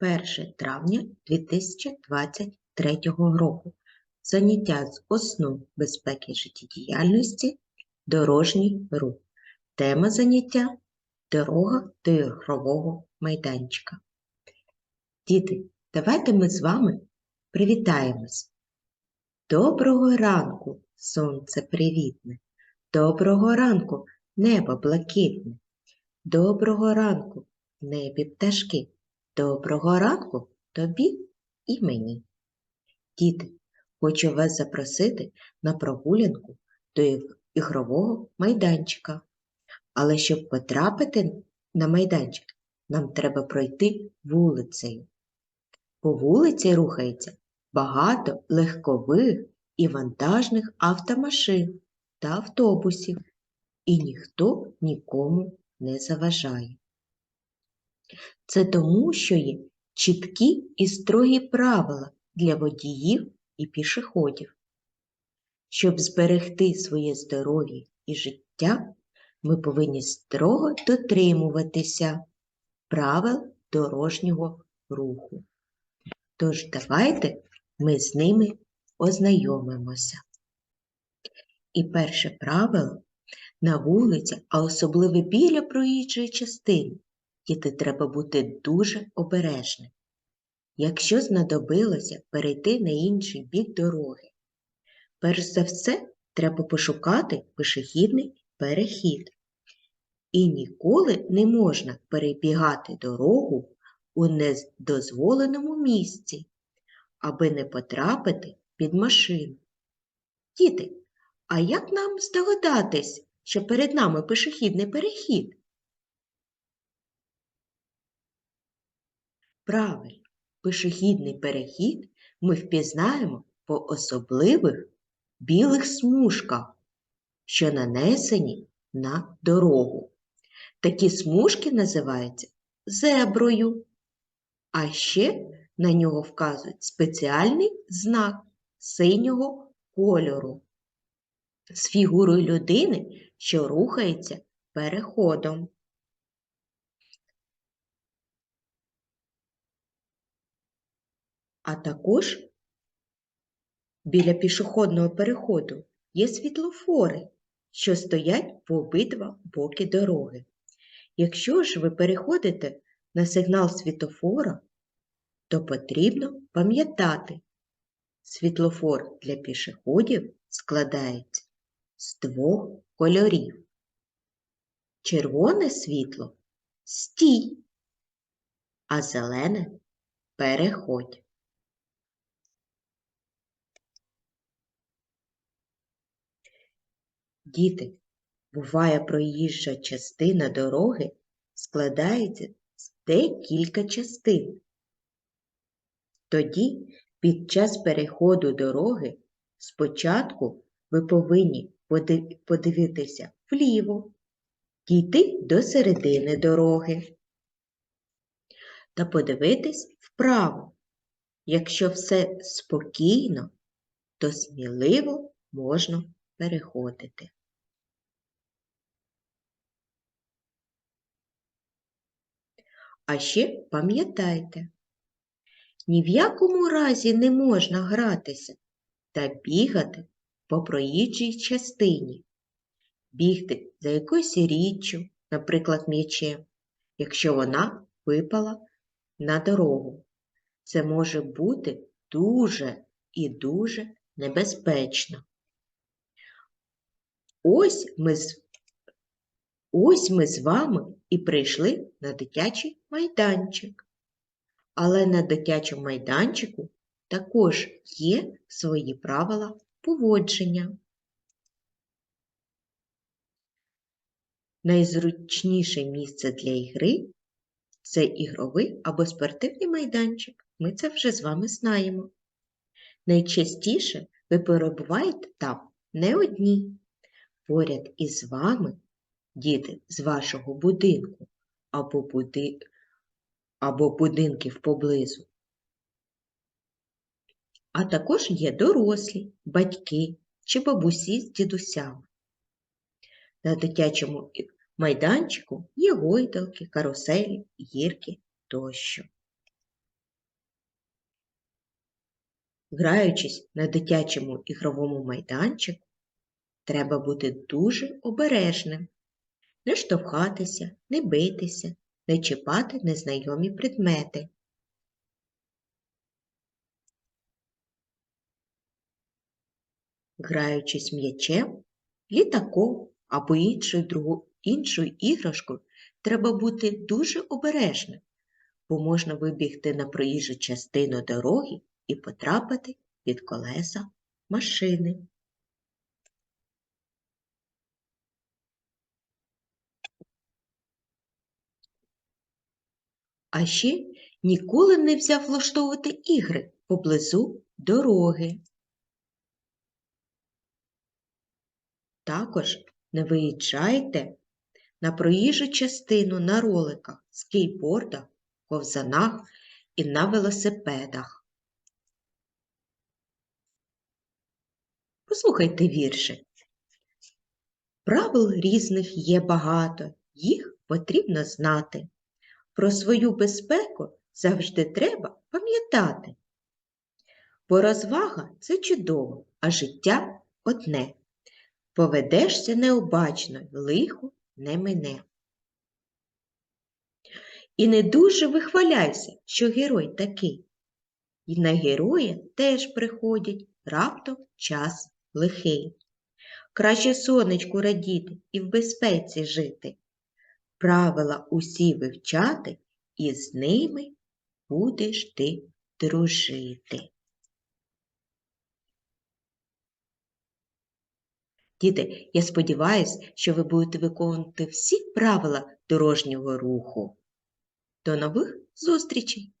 1 травня 2023 року. Заняття з основ безпеки життєдіяльності дорожній рух. Тема заняття дорога до ігрового майданчика. Діти, давайте ми з вами привітаємось. Доброго ранку, сонце привітне. Доброго ранку, небо блакитне. Доброго ранку, небі пташки. Доброго ранку тобі і мені. Діти, хочу вас запросити на прогулянку до ігрового майданчика. Але щоб потрапити на майданчик, нам треба пройти вулицею. По вулиці рухається багато легкових і вантажних автомашин та автобусів, і ніхто нікому не заважає. Це тому, що є чіткі і строгі правила для водіїв і пішоходів. Щоб зберегти своє здоров'я і життя, ми повинні строго дотримуватися правил дорожнього руху. Тож давайте ми з ними ознайомимося. І перше правило на вулиці, а особливо біля проїжджої частини, діти треба бути дуже обережним. Якщо знадобилося перейти на інший бік дороги, перш за все треба пошукати пішохідний перехід. І ніколи не можна перебігати дорогу у недозволеному місці, аби не потрапити під машину. Діти, а як нам здогадатись, що перед нами пішохідний перехід? Правильно, пішохідний перехід ми впізнаємо по особливих білих смужках, що нанесені на дорогу. Такі смужки називаються зеброю, а ще на нього вказують спеціальний знак синього кольору з фігурою людини, що рухається переходом. А також біля пішохідного переходу є світлофори, що стоять по обидва боки дороги. Якщо ж ви переходите на сигнал світлофора, то потрібно пам'ятати, світлофор для пішоходів складається з двох кольорів. Червоне світло стій, а зелене переходь. Діти, буває проїжджа частина дороги складається з декілька частин. Тоді під час переходу дороги спочатку ви повинні подивитися вліво, дійти до середини дороги та подивитись вправо. Якщо все спокійно, то сміливо можна переходити. А ще пам'ятайте, ні в якому разі не можна гратися та бігати по проїжджій частині, бігти за якоюсь річчю, наприклад, м'ячем, якщо вона випала на дорогу. Це може бути дуже і дуже небезпечно. Ось ми Ось ми з вами і прийшли на дитячий майданчик. Але на дитячому майданчику також є свої правила поводження. Найзручніше місце для ігри це ігровий або спортивний майданчик. Ми це вже з вами знаємо. Найчастіше ви перебуваєте там не одні. Поряд із вами діти з вашого будинку або, буди... або будинків поблизу. А також є дорослі, батьки чи бабусі з дідусями. На дитячому майданчику є гойдалки, каруселі, гірки тощо. Граючись на дитячому ігровому майданчику, треба бути дуже обережним, не штовхатися, не битися, не чіпати незнайомі предмети. Граючись м'ячем, літаком або іншою, другу, іншою іграшкою, треба бути дуже обережним, бо можна вибігти на проїжджу частину дороги і потрапити під колеса машини. А ще ніколи не взяв влаштовувати ігри поблизу дороги. Також не виїжджайте на проїжджу частину на роликах, скейтбордах, ковзанах і на велосипедах. Послухайте вірші. Правил різних є багато, їх потрібно знати. Про свою безпеку завжди треба пам'ятати. Бо розвага це чудово, а життя одне. Поведешся необачно, лихо не мине. І не дуже вихваляйся, що герой такий. І на героя теж приходять раптом час лихий. Краще сонечку радіти і в безпеці жити. Правила усі вивчати, і з ними будеш ти дружити. Діти, я сподіваюся, що ви будете виконувати всі правила дорожнього руху. До нових зустрічей!